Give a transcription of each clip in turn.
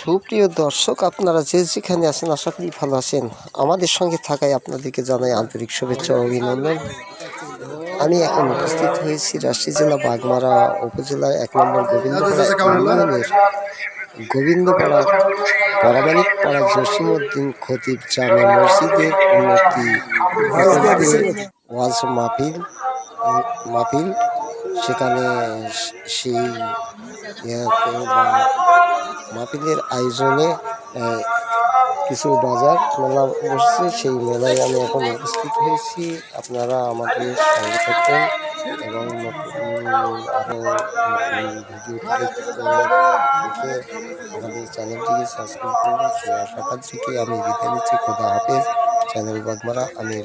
সুপ্রিয় দর্শক আপনারা যে যেখানে আছেন আশা করি ভালো আছেন। আমাদের সঙ্গে থাকায় আপনাদেরকে জানাই আন্তরিক শুভেচ্ছা অভিনন্দন। আমি এখন উপস্থিত হয়েছি রাজশাহী জেলা বাগমারা উপজেলার এক নম্বর গোবিন্দপাড়া ইউনিয়নের গোবিন্দপাড়া পরামানিক পাড়া জসিমউদ্দিন খতিব জামে মসজিদের উন্নতি ওয়াজ মাহফিল মাহফিল সেখানে সেই মাহফিলের আয়োজনে কিছু বাজার, মেলা বসছে। সেই মেলায় আমি এখন উপস্থিত হয়েছি। আপনারা আমাকে সঙ্গে থাকবেন এবং আরও দেখে আমাদের চ্যানেলটিকে সাবস্ক্রাইব করবেন সেই আশাবাদ থেকে আমি বিদায় নিচ্ছি। খোদা হাফেজ। চ্যানেল বাগমারা, আমি এই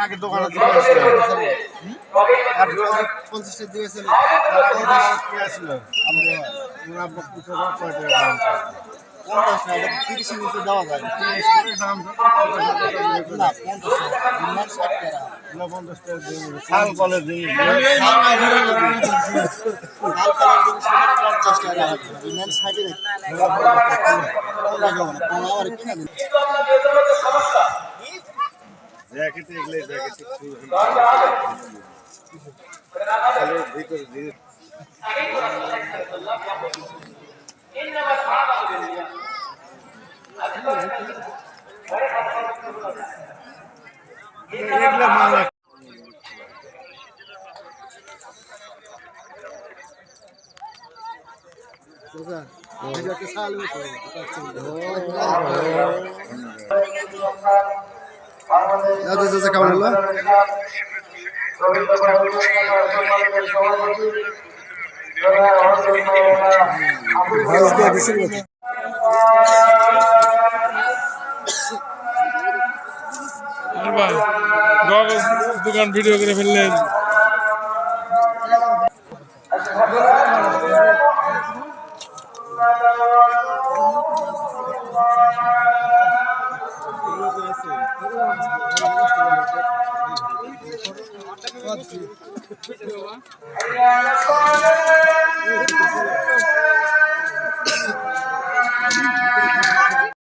আগে দোকানে পঞ্চাশটা দিয়েছিল তিরিশের নিচে দেওয়া যায় তিরিশ করে দাম না পঞ্চাশ টাকা পঞ্চাশ টাকা জ্যাকেটে এগুলো জ্যাকেটে তাহলে ভিতরে দিয়ে এগুলো মাল কেমন হলো আর ভাই গগজ দোকান ভিডিও করে ফেললেন। Thank you.